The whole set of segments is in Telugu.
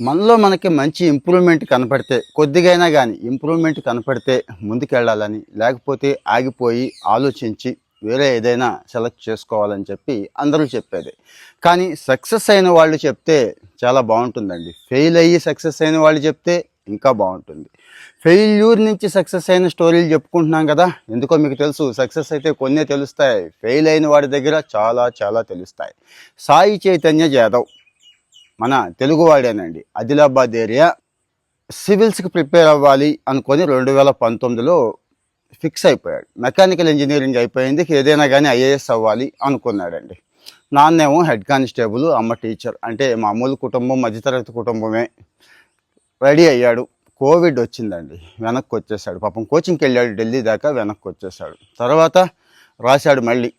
మనలో మనకి మంచి ఇంప్రూవ్మెంట్ కనపడితే కొద్దిగైనా కానీ ఇంప్రూవ్మెంట్ కనపడితే ముందుకెళ్ళాలని లేకపోతే ఆగిపోయి ఆలోచించి వేరే ఏదైనా సెలెక్ట్ చేసుకోవాలని చెప్పి అందరూ చెప్పేది. కానీ సక్సెస్ అయిన వాళ్ళు చెప్తే చాలా బాగుంటుందండి. ఫెయిల్ అయ్యి సక్సెస్ అయిన వాళ్ళు చెప్తే ఇంకా బాగుంటుంది. ఫెయిల్యూర్ నుంచి సక్సెస్ అయిన స్టోరీలు చెప్పుకుంటున్నాం కదా ఎందుకో మీకు తెలుసు సక్సెస్ అయితే కొన్నే తెలుస్తాయి. ఫెయిల్ అయిన వాడి దగ్గర చాలా చాలా తెలుస్తాయి. సాయి చైతన్య జాదవ్ మన తెలుగువాడేనండి ఆదిలాబాద్ ఏరియా సివిల్స్కి ప్రిపేర్ అవ్వాలి అనుకొని రెండు వేల పంతొమ్మిదిలో ఫిక్స్ అయిపోయాడు. మెకానికల్ ఇంజనీరింగ్ అయిపోయింది. ఏదైనా కానీ ఐఏఎస్ అవ్వాలి అనుకున్నాడండి. నాన్నేమో హెడ్ కానిస్టేబుల్ అమ్మ టీచర్ అంటే మామూలు కుటుంబం మధ్యతరగతి కుటుంబమే రెడీ అయ్యాడు. కోవిడ్ వచ్చిందండి. వెనక్కి వచ్చేసాడు. పాపం కోచింగ్కి వెళ్ళాడు. ఢిల్లీ దాకా వెనక్కి వచ్చేసాడు. తర్వాత రాశాడు మళ్ళీ.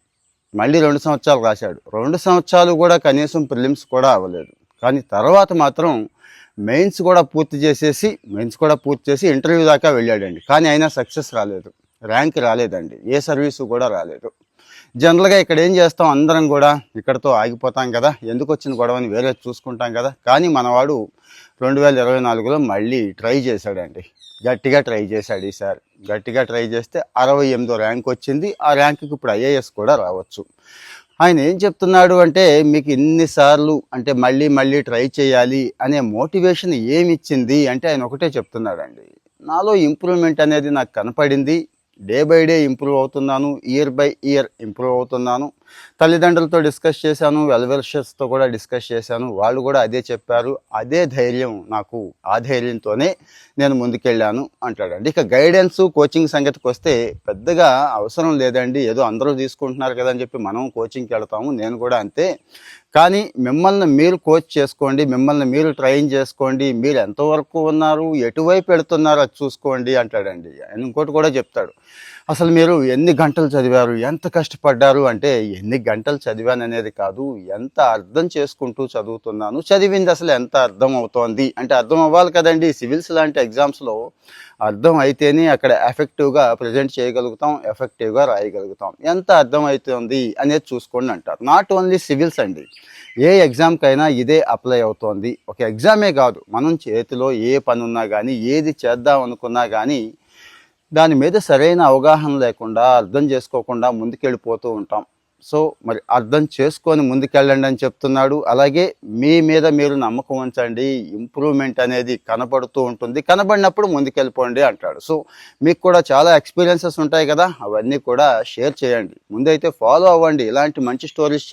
మళ్ళీ రెండు సంవత్సరాలు రాశాడు. రెండు సంవత్సరాలు కూడా కనీసం ప్రిలిమ్స్ కూడా అవ్వలేదు. కానీ తర్వాత మాత్రం మెయిన్స్ కూడా పూర్తి చేసేసి మెయిన్స్ కూడా పూర్తి చేసి ఇంటర్వ్యూ దాకా వెళ్ళాడండి. కానీ అయినా సక్సెస్ రాలేదు. ర్యాంక్ రాలేదండి. ఏ సర్వీసు కూడా రాలేదు. జనరల్గా ఇక్కడ ఏం చేస్తాం? అందరం కూడా ఇక్కడతో ఆగిపోతాం కదా. ఎందుకు వచ్చిన గొడవని వేరే చూసుకుంటాం కదా. కానీ మనవాడు రెండు వేల ఇరవై నాలుగులో మళ్ళీ ట్రై చేశాడండి. గట్టిగా ట్రై చేశాడు ఈసారి. గట్టిగా ట్రై చేస్తే అరవై ఎనిమిదో ర్యాంక్ వచ్చింది. ఆ ర్యాంకుకి ఇప్పుడు ఐఏఎస్ కూడా రావచ్చు. ఆయన ఏం చెప్తున్నాడు అంటే మీకు ఇన్నిసార్లు అంటే మళ్ళీ మళ్ళీ ట్రై చేయాలి అనే మోటివేషన్ ఏమిచ్చింది అంటే ఆయన ఒకటే చెప్తున్నాడండి. నాలో ఇంప్రూవ్మెంట్ అనేది నాకు కనపడింది. డే బై డే ఇంప్రూవ్ అవుతున్నాను ఇయర్ బై ఇయర్ ఇంప్రూవ్ అవుతున్నాను. తల్లిదండ్రులతో డిస్కస్ చేశాను వెల్వెల్షర్స్తో కూడా డిస్కస్ చేశాను. వాళ్ళు కూడా అదే చెప్పారు అదే ధైర్యం నాకు ఆ ధైర్యంతోనే నేను ముందుకెళ్ళాను అంటాడండి. ఇక గైడెన్స్ కోచింగ్ సంగతికి వస్తే పెద్దగా అవసరం లేదండి. ఏదో అందరూ తీసుకుంటున్నారు కదా అని చెప్పి మనం కోచింగ్కి వెళ్తాము నేను కూడా అంతే. కానీ మిమ్మల్ని మీరు కోచ్ చేసుకోండి మిమ్మల్ని మీరు ట్రైన్ చేసుకోండి మీరు ఎంతవరకు ఉన్నారు ఎటువైపు వెళుతున్నారో అది చూసుకోండి అంటాడండి. ఆయన ఇంకోటి కూడా చెప్తాడు. అసలు మీరు ఎన్ని గంటలు చదివారు? ఎంత కష్టపడ్డారు? అంటే ఎన్ని గంటలు చదివాను అనేది కాదు ఎంత అర్థం చేసుకుంటూ చదువుతున్నాను? చదివింది అసలు ఎంత అర్థం అవుతోంది? అంటే అర్థం అవ్వాలి కదండి. సివిల్స్ లాంటి ఎగ్జామ్స్లో అర్థం అయితేనే అక్కడ ఎఫెక్టివ్గా ప్రజెంట్ చేయగలుగుతాం ఎఫెక్టివ్గా రాయగలుగుతాం. ఎంత అర్థం అవుతుంది అనేది చూసుకోండి అంటారు. నాట్ ఓన్లీ సివిల్స్ అండి. ఏ ఎగ్జామ్కైనా ఇదే అప్లై అవుతోంది. ఒక ఎగ్జామే కాదు. మనం చేతిలో ఏ పని ఉన్నా కానీ ఏది చేద్దాం అనుకున్నా కానీ దాని మీద సరైన అవగాహన లేకుండా అర్థం చేసుకోకుండా ముందుకెళ్ళిపోతూ ఉంటాం. సో మరి అర్థం చేసుకొని ముందుకెళ్ళండి అని చెప్తున్నాడు. అలాగే మీ మీద మీరు నమ్మకం ఉంచండి. ఇంప్రూవ్మెంట్ అనేది కనపడుతూ ఉంటుంది. కనబడినప్పుడు ముందుకెళ్ళిపోండి అంటాడు. సో మీకు కూడా చాలా ఎక్స్పీరియన్సెస్ ఉంటాయి కదా అవన్నీ కూడా షేర్ చేయండి. ముందైతే ఫాలో అవ్వండి. ఇలాంటి మంచి స్టోరీస్